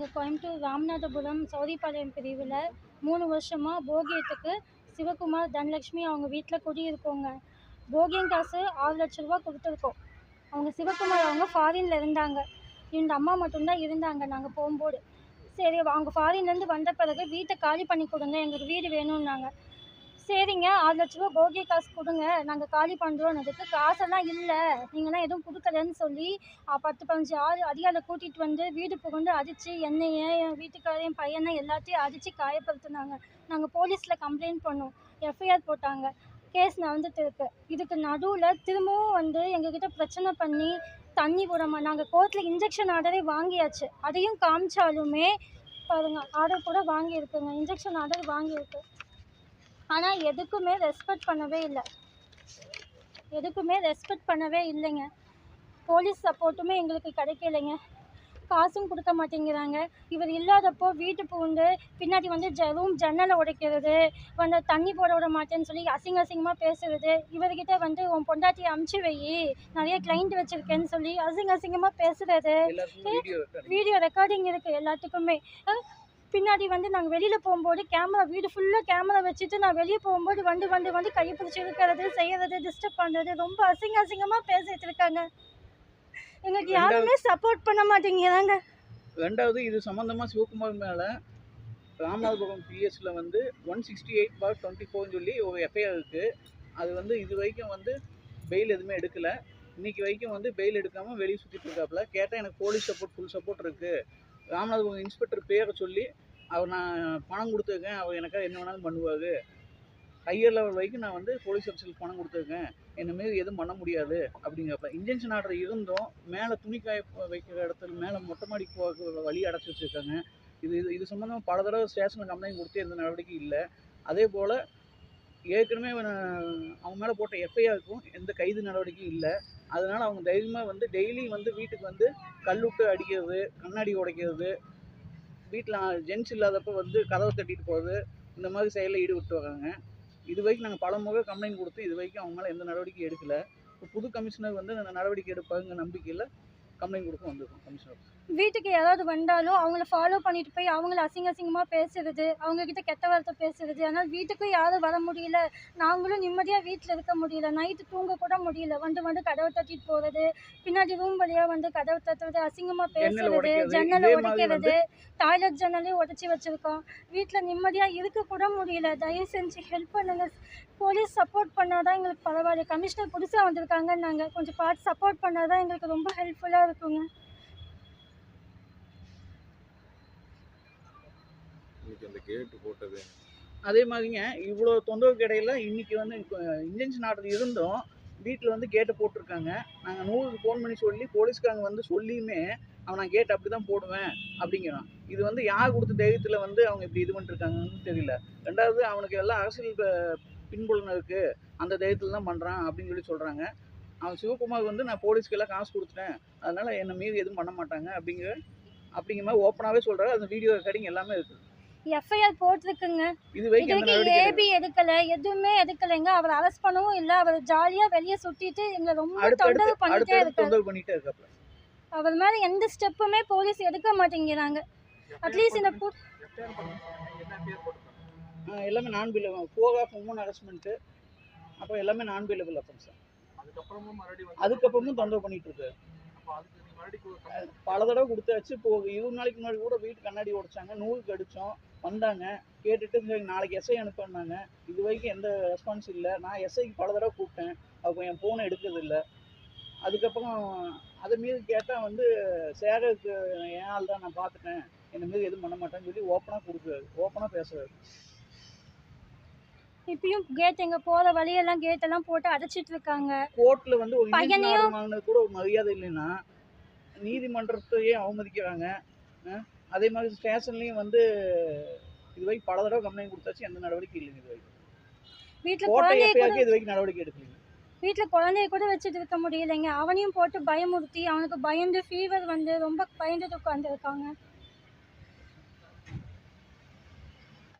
நாங்கள் கோயம்புத்தூர் ராமநாதபுரம் சௌரிபாளையம் பிரிவில் மூணு வருஷமாக போகியத்துக்கு சிவகுமார் தனலக்ஷ்மி அவங்க வீட்டில் குடியிருக்கோங்க. போகியம் காசு ஆறு லட்ச ரூபா கொடுத்துருக்கோம். அவங்க சிவகுமார் அவங்க ஃபாரினில் இருந்தாங்க. இந்த அம்மா மட்டும்தான் இருந்தாங்க நாங்கள் போகும்போது. சரி அவங்க ஃபாரின்லேருந்து வந்த பிறகு வீட்டை காலி பண்ணி கொடுங்க எங்களுக்கு வீடு வேணும்னாங்க. சரிங்க ஆறு லட்ச ரூபா போகி காசு கொடுங்க. நாங்கள் காலி பண்ணுறோன்னதுக்கு காசெல்லாம் இல்லை. நீங்களாம் எதுவும் கொடுக்கலன்னு சொல்லி பத்து பதினஞ்சு ஆறு அதிகாரில் கூட்டிகிட்டு வந்து வீடு புகுந்து அடித்து என்னைய என் வீட்டுக்காரர் என் பையனை எல்லாத்தையும் அடித்து காயப்படுத்தினாங்க. நாங்கள் போலீஸில் கம்ப்ளைண்ட் பண்ணோம். எஃப்ஐஆர் போட்டாங்க. கேஸ் நடந்துட்டு இருக்கு. இதுக்கு நடுவில் திரும்பவும் வந்து எங்ககிட்ட பிரச்சனை பண்ணி தண்ணி விடாமல் நாங்கள் கோர்ட்டில் இன்ஜெக்ஷன் ஆர்டரே வாங்கியாச்சு. அதையும் காமிச்சாலுமே பாருங்கள் ஆர்டர் கூட வாங்கியிருக்குங்க. இன்ஜெக்ஷன் ஆர்டர் வாங்கியிருக்கு. ஆனால் எதுக்குமே ரெஸ்பெக்ட் பண்ணவே இல்லை. எதுக்குமே ரெஸ்பெக்ட் பண்ணவே இல்லைங்க. போலீஸ் சப்போர்ட்டுமே எங்களுக்கு கிடைக்கலைங்க. காசும் கொடுக்க மாட்டேங்கிறாங்க. இவர் இல்லாதப்போ வீட்டு பூந்து பின்னாடி வந்து ஜ ரூம் ஜன்னலை உடைக்கிறது வந்து தண்ணி போட விட மாட்டேன்னு சொல்லி அசிங்க அசிங்கமாக பேசுறது. இவர்கிட்ட வந்து உன் பொண்டாட்டியை அமுச்சு வை. நிறைய கிளைண்ட் வச்சுருக்கேன்னு சொல்லி அசிங்க அசிங்கமாக பேசுறது. வீடியோ ரெக்கார்டிங் இருக்குது எல்லாத்துக்குமே. பின்னாடி வந்து நாங்கள் வெளியில் போகும்போது கேமரா வீடு ஃபுல்லாக கேமரா வச்சுட்டு நான் வெளியே போகும்போது வந்து வந்து வந்து கை பிடிச்சி இருக்கிறது செய்யறது டிஸ்டர்ப் பண்ணுறது ரொம்ப அசிங்க அசிங்கமாக பேசிட்டு இருக்காங்க. எங்களுக்கு யாருமே சப்போர்ட் பண்ண மாட்டேங்கிறாங்க ரெண்டாவது இது சம்மந்தமாக சிவகுமார் மேலே ராமநாதபுரம் பிஎஸ்ல வந்து one sixty eight four twenty ஃபோர்னு சொல்லி ஒரு எஃப்ஐஆர் இருக்குது அது வந்து இது வரைக்கும் வந்து பெயில் எதுவுமே எடுக்கலை. இன்னைக்கு வரைக்கும் வந்து பெயில் எடுக்காமல் வெளியே சுற்றிட்டு இருக்காப்புல கேட்டால் எனக்கு போலீஸ் சப்போர்ட் ஃபுல் சப்போர்ட் இருக்குது ராமநாதபுரம் இன்ஸ்பெக்டர் பேரை சொல்லி அவர் நான் பணம் கொடுத்துருக்கேன். அவர் எனக்காக என்ன வேணாலும் பண்ணுவார். ஹையர் லெவல் வரைக்கும் நான் வந்து போலீஸ் ஆஃபீஸருக்கு பணம் கொடுத்துருக்கேன். என்னமாரி எதுவும் பண்ண முடியாது அப்படிங்கிறப்ப இன்ஜென்ஷன் ஆர்டர் இருந்தும் மேலே துணி காய வைக்கிற இடத்துல மேலே மொட்டை மாடிக்கு போக வழி அடைச்சி வச்சுருக்காங்க. இது இது இது சம்மந்தமாக பல தடவை ஸ்டேஷனில் கம்ப்ளைண்ட் கொடுத்து எந்த நடவடிக்கை இல்லை. அதே போல் ஏற்கனவே அவன் அவங்க மேலே போட்ட எஃப்ஐஆருக்கும் எந்த கைது நடவடிக்கையும் இல்லை. அதனால் அவங்க தைரியமாக வந்து டெய்லி வந்து வீட்டுக்கு வந்து கல்லுட்டு அடிக்கிறது கண்ணாடி உடைக்கிறது வீட்டில் ஜென்ஸ் இல்லாதப்ப வந்து கதவை தட்டிட்டு போகிறது இந்த மாதிரி செயலில் ஈடுபட்டு வராங்க. இது வரைக்கும் நாங்கள் பல முறை கம்ப்ளைண்ட் கொடுத்து இது வரைக்கும் அவங்க மேலே எந்த நடவடிக்கையும் எடுக்கலை. இப்போ புது கமிஷனர் வந்து அந்த நடவடிக்கை எடுப்பாங்க நம்பிக்கையில் கம்ப்ளைண்ட் கொடுக்க வந்திருக்கோம் கமிஷனர் வீட்டுக்கு யாராவது வந்தாலும் அவங்கள ஃபாலோ பண்ணிட்டு போய் அவங்கள அசிங்க அசிங்கமாக பேசுறது அவங்க கிட்ட கெட்ட வார்த்தை பேசுறது. அதனால் வீட்டுக்கும் யாரும் வர முடியல. நாங்களும் நிம்மதியாக வீட்டில் இருக்க முடியல. நைட்டு தூங்க கூட முடியல. வந்து வந்து கதவை தட்டிட்டு போகிறது பின்னாடி ரூம் வழியாக வந்து கதவை தட்டுறது அசிங்கமாக பேசுறது ஜன்னலை உடைக்கிறது டாய்லெட் ஜன்னலே உடைச்சி வச்சுருக்கோம். வீட்டில் நிம்மதியாக இருக்க கூட முடியல. தயவு செஞ்சு ஹெல்ப் பண்ணுங்க. போலீஸ் சப்போர்ட் பண்ணாதான் எங்களுக்கு பரவாயில்ல. கமிஷனர் புதுசாக வந்திருக்காங்கன்னு நாங்கள் கொஞ்சம் பார்த்து சப்போர்ட் பண்ணாதான் எங்களுக்கு ரொம்ப ஹெல்ப்ஃபுல்லாக இருக்குங்க. இன்னைக்கு அந்த கேட்டு போட்டது? அதே மாதிரிங்க இவ்வளோ தொந்தரவுக்கு இடையில இன்னைக்கு வந்து இன்ஜென்ஷன் ஆர்டர் இருந்தும் வீட்டில் வந்து கேட்டை போட்டிருக்காங்க. நாங்கள் நூறுக்கு ஃபோன் பண்ணி சொல்லி போலீஸ்காரங்க வந்து சொல்லியுமே அவன் நான் கேட் அப்படி தான் போடுவேன் அப்படிங்கிறான். இது வந்து யார் கொடுத்த தைரியத்தில் வந்து அவங்க இப்படி இது பண்ணிருக்காங்கன்னு தெரியல. ரெண்டாவது அவனுக்கு எல்லாம் அரசியல் பின்புலன் இருக்குது அந்த தைரியத்தில் தான் பண்ணுறான் அப்படின்னு சொல்லி சொல்கிறாங்க அவன் சிவகுமார் வந்து நான் போலீஸ்க்கு எல்லாம் காசு கொடுத்துட்டேன். அதனால் என்னை மீறி எதுவும் பண்ண மாட்டாங்க அப்படிங்கிற அப்படிங்கிற மாதிரி ஓப்பனாகவே சொல்கிறாரு அந்த வீடியோ ரெக்கார்டிங் எல்லாமே இருக்குது எஃப்ஐஆர் போட்டிருக்குங்க. இது வரைக்கும் எந்த இதுவரைக்கும் நடவடிக்கை ஏபி எடுக்கல எதுவுமே எடுக்கலைங்க. அவர் அரெஸ்ட் பண்ணவும் இல்லை அவர் ஜாலியா வெளியே சுத்திட்டு எங்களை ரொம்ப தொந்தரவு பண்ணிட்டே இருக்காரு. தொந்தரவு பண்ணிட்டே இருக்காப்ல. அவர் மேல எந்த ஸ்டெப்புமே போலீஸ் எடுக்க மாட்டேங்கிறாங்க. அட்லீஸ்ட் இந்த எல்லாமே நான் பில்லபிள் ஃபோர் ஆஃப் மூணு அரெஸ்ட்மெண்ட்டு அப்புறம் எல்லாமே நான் பில்லபிள் அஃபென்ஸ் அதுக்கப்புறமும் தொந்தரவு பண்ணிட்டு இருக்காரு. பல தடவை கொடுத்தாச்சு. இப்போ இருபது நாளைக்கு முன்னாடி கூட வீட்டு கண்ணாடி உடைச்சாங்க. நூலுக்கு அடித்தோம் வந்தாங்க. கேட்டுட்டு நாளைக்கு எஸ்ஐ அனுப்பினாங்க. இது வரைக்கும் எந்த ரெஸ்பான்ஸ் இல்லை. நான் எஸ்ஐக்கு பல தடவை கூப்பிட்டேன். அப்போ என் ஃபோனை எடுக்கிறதில்ல. அதுக்கப்புறம் அதை மீது கேட்டால் வந்து சேகருக்கு என் ஆள் தான் நான் பார்த்துட்டேன். என்ன மீது எதுவும் பண்ண மாட்டேன்னு சொல்லி ஓப்பனாக கொடுக்குறாரு. ஓப்பனாக பேசுறாரு. இப்பயும் கேட் எங்க போற வழியெல்லாம் கேட் எல்லாம் போட்டு அடைச்சிட்டு இருக்காங்க. கோர்ட்ல வந்து ஒரு பையனையும் கூட ஒரு மரியாதை இல்லைன்னா நீதிமன்றத்தையே அவமதிக்கிறாங்க. அதே மாதிரி ஸ்டேஷன்லயும் வந்து இது வரைக்கும் பல தடவை கம்ப்ளைண்ட் கொடுத்தாச்சு. எந்த நடவடிக்கை இல்லைங்க இது வரைக்கும் வீட்டுல குழந்தைய இது வரைக்கும் நடவடிக்கை எடுக்கலைங்க. வீட்டுல குழந்தைய கூட வச்சுட்டு இருக்க முடியலைங்க. அவனையும் போட்டு பயமுறுத்தி அவனுக்கு பயந்து ஃபீவர் வந்து ரொம்ப பயந்துட்டு உட்காந்துருக்காங்க